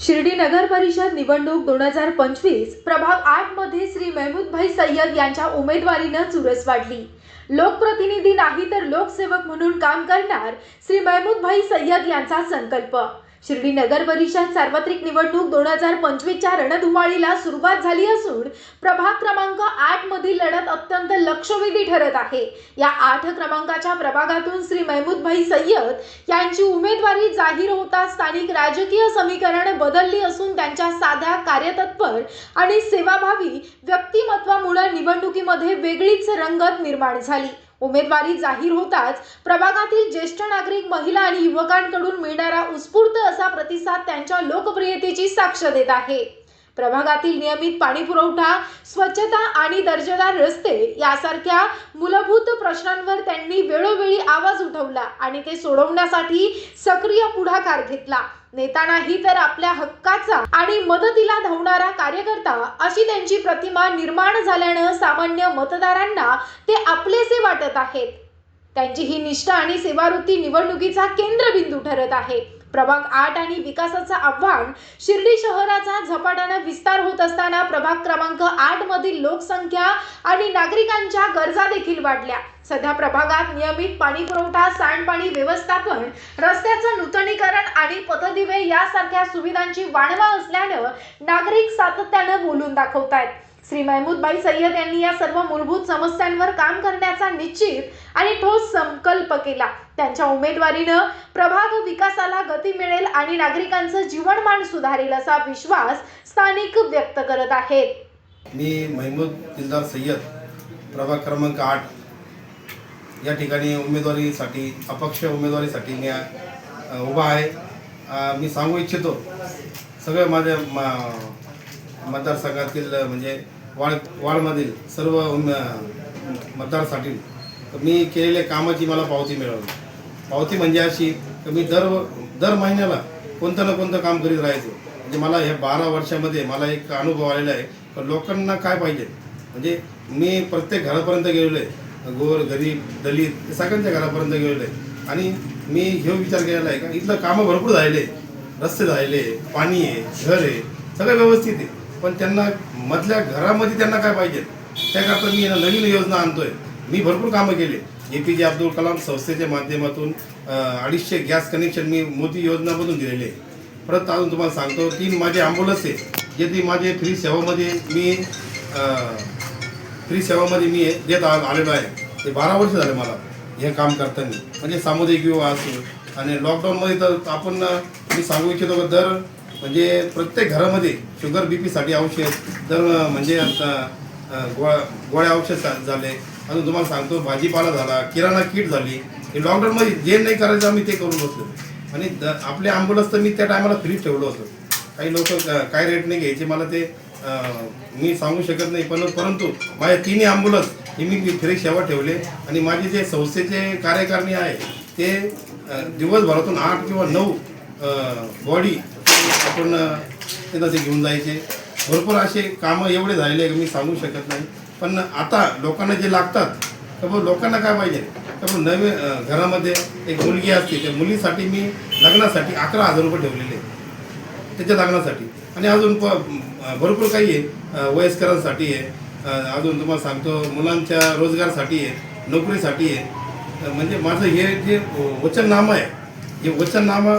शिर्डी नगर परिषद निवडणूक दोन हजार पंचवीस प्रभाग आठमध्ये श्री महमूदभाई सय्यद यांच्या उमेदवारीनं चुरस वाढली. लोकप्रतिनिधी नाही तर लोकसेवक म्हणून काम करणार श्री महमूदभाई सय्यद यांचा संकल्प. शिर्डी नगर परिषद सार्वत्रिक निवडणूक दोन हजार पंचवीसच्या रणधुमाळीला सुरुवात झाली असून प्रभाग क्रमांक आठ मधील लढत अत्यंत लक्षवेधी ठरत आहे. या आठ क्रमांकाच्या प्रभागातून श्री महमूदभाई सय्यद यांची उमेदवारी जाहीर होता स्थानिक राजकीय समीकरण बदलली असून त्यांच्या साध्या कार्यतत्पर आणि सेवाभावी व्यक्तिमत्वामुळे निवडणुकीमध्ये वेगळीच रंगत निर्माण झाली. उमेदवारी जाहीर होताच प्रभागातील ज्येष्ठ नागरिक महिला आणि युवकांकडून मिळणारा उत्स्फूर्त असा प्रतिसाद त्यांच्या लोकप्रियतेची साक्ष देत आहे. प्रभागातील नियमित पाणी पुरवठा स्वच्छता आणि दर्जेदार रस्ते यासारख्या मूलभूत प्रश्नांवर त्यांनी वेळोवेळी आवाज उठवला आणि ते सोडवण्यासाठी सक्रिय पुढाकार घेतला. नेतानाही तर आपल्या हक्काचा आणि मदतीला धावणारा कार्यकर्ता अशी त्यांची प्रतिमा निर्माण झाल्यानं सामान्य मतदारांना ते आपलेसे वाटत आहेत. त्यांची ही निष्ठा आणि सेवावृत्ती निवडणुकीचा केंद्रबिंदू ठरत आहे. प्रभाग आठ आणि विकासाचं आव्हान शिर्डी शहराचा झपाट्यानं विस्तार होत असताना प्रभाग क्रमांक आठ मधील लोकसंख्या आणि नागरिकांच्या गरजा देखील वाढल्या. सध्या प्रभागात नियमित पाणी पुरवठा सांडपाणी व्यवस्थापन रस्त्याचं नूतनीकरण आणि पथदिवे यासारख्या सुविधांची वाणवा असल्यानं नागरिक सातत्यानं बोलून दाखवतायत. श्री महमूदबाई सय्यद यांनी या सर्व मूलभूत समस्यांवर काम करण्याचा निश्चित आणि ठोस संकल्प केला. त्यांच्या उमेदवारीनं प्रभाग विकासाला गती मिळेल आणि नागरिकांचं जीवनमान सुधारेल असा विश्वास स्थानिक व्यक्त करत आहेत. मी महमूद दिलदार सय्यद प्रभाग क्रमांक आठ. या ठिकाणी उमेदवारीसाठी अपक्ष उमेदवारीसाठी मी उभा आहे. मी सांगू इच्छितो सगळ्या माझ्या मा मतदारसंघातील म्हणजे वाड वाडमधील सर्व उमे मतदारसाठी मी केलेल्या कामाची मला पावती मिळवली पावती म्हणजे अशी की मी दर दर महिन्याला कोणतं ना कोणतं काम करीत राहायचो. म्हणजे मला ह्या बारा वर्षामध्ये मला एक अनुभव आलेला आहे लोकांना काय पाहिजे? म्हणजे मी प्रत्येक घरापर्यंत गेलेलो आहे. गोर गरीब दलित हे सगळ्यांच्या घरापर्यंत गेलेलो आहे आणि मी हे विचार केलेला आहे का इथलं कामं भरपूर झालेले रस्ते झालेले पाणी आहे घर आहे सगळं व्यवस्थित आहे. पण त्यांना मधल्या घरामध्ये त्यांना काय पाहिजे? त्याकरता मी नवीन योजना आणतोय. मी भरपूर कामं केले. ए पी जे अब्दुल कलाम संस्थेच्या माध्यमातून अडीचशे गॅस कनेक्शन मी मोदी योजनामधून दिलेले आहे. परत अजून तुम्हाला सांगतो तीन माझे ॲम्ब्युलन्स आहे. जे ती माझे फ्री सेवामध्ये मी फ्री सेवामध्ये मी देत आलेलो आहे. ते बारा वर्ष झाले मला हे काम करताना. म्हणजे सामुदायिक विवाह असो आणि लॉकडाऊनमध्ये तर आपण मी सांगू इच्छितो का दर म्हणजे प्रत्येक घरामध्ये शुगर बी पीसाठी औषध दर म्हणजे आता गोळ्या गोळ्या औषध झाले. अजून तुम्हाला सांगतो भाजीपाला झाला किराणा किट झाली. हे लॉकडाऊनमध्ये जे नाही करायचं आम्ही ते करून बसलो. आणि द- आपले ॲम्ब्युलन्स तर मी त्या टायमाला फ्री ठेवलं होतं. काही लोक काय रेट नाही घ्यायचे. मला ते मी सांगू शकत नाही पण परंतु माझ्या तिन्ही ॲम्ब्युलन्स हे मी फ्री सेवा ठेवले. आणि माझे जे संस्थेचे कार्यकारिणी आहे ते दिवसभरातून आठ किंवा नऊ बॉडी आपण त्यांना ते घेऊन जायचे. भरपूर असे कामं एवढे झालेले आहे मी सांगू शकत नाही. पण आता लोकांना जे लागतात तर मग लोकांना काय पाहिजे? तर मग नवीन घरामध्ये एक मुलगी असते त्या मुलीसाठी मी लग्नासाठी अकरा हजार रुपये ठेवलेले त्याच्या लग्नासाठी. आणि अजून प भरपूर काही आहे वयस्करांसाठी आहे. अजून तुम्हाला सांगतो मुलांच्या रोजगारसाठी आहे नोकरीसाठी आहे. म्हणजे माझं हे जे वचननामा आहे हे वचननामा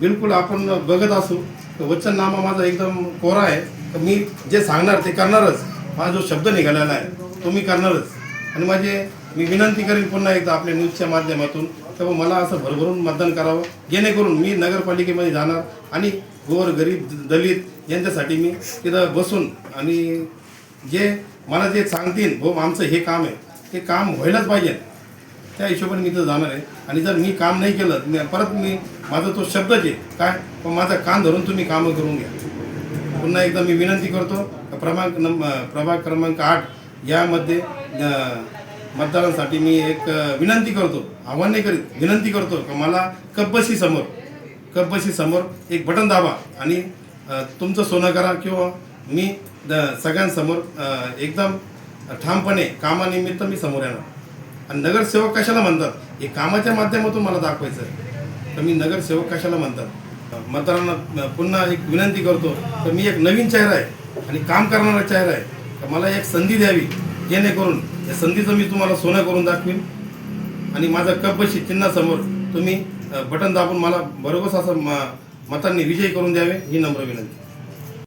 बिलकुल आपण बघत असू वचननामा माझा एकदम कोरा आहे. तर मी जे सांगणार ते करणारच. माझा जो शब्द निघालेला आहे तो मी करणारच. आणि माझे मी विनंती करेन पुन्हा एकदा आपल्या न्यूजच्या माध्यमातून तर मग मला असं भरभरून मतदान करावं. जेणेकरून मी नगरपालिकेमध्ये जाणार आणि गोर गरीब दलित यांच्यासाठी मी तिथं बसून आणि जे मला जे सांगतील हो आमचं हे काम आहे. ते काम व्हायलाच पाहिजे. त्या हिशोबाने मी तिथं जाणार आहे. आणि जर मी काम नाही केलं परत मी माझा तो शब्दच आहे. काय? पण माझा कान धरून तुम्ही कामं करून घ्या. पुन्हा एकदा मी विनंती करतो क्रमांक प्रभाग नंब प्रभाग क्रमांक आठ यामध्ये मतदारांसाठी मी एक विनंती करतो आव्हान नाही करीत विनंती करतो का मला कब्बशी समोर कब्बशी समोर एक बटन दाबा आणि तुमचं सोनं करा किंवा मी द सगळ्यांसमोर एकदम ठामपणे कामानिमित्त मी समोर येणार. आणि नगरसेवक कशाला म्हणतात? हे कामाच्या माध्यमातून मला दाखवायचं आहे तर मी नगरसेवक कशाला म्हणतात? मतदारांना पुन्हा एक विनंती करतो तर मी एक नवीन चेहरा आहे आणि काम करणारा चेहरा आहे. तर मला एक संधी द्यावी जेणेकरून या संधीचं मी तुम्हाला सोनं करून दाखवीन. आणि माझा कपशी चिन्हासमोर तुम्ही बटन दाबून मला बरोबर असं म- मतांनी विजय करून द्यावे ही नम्र विनंती.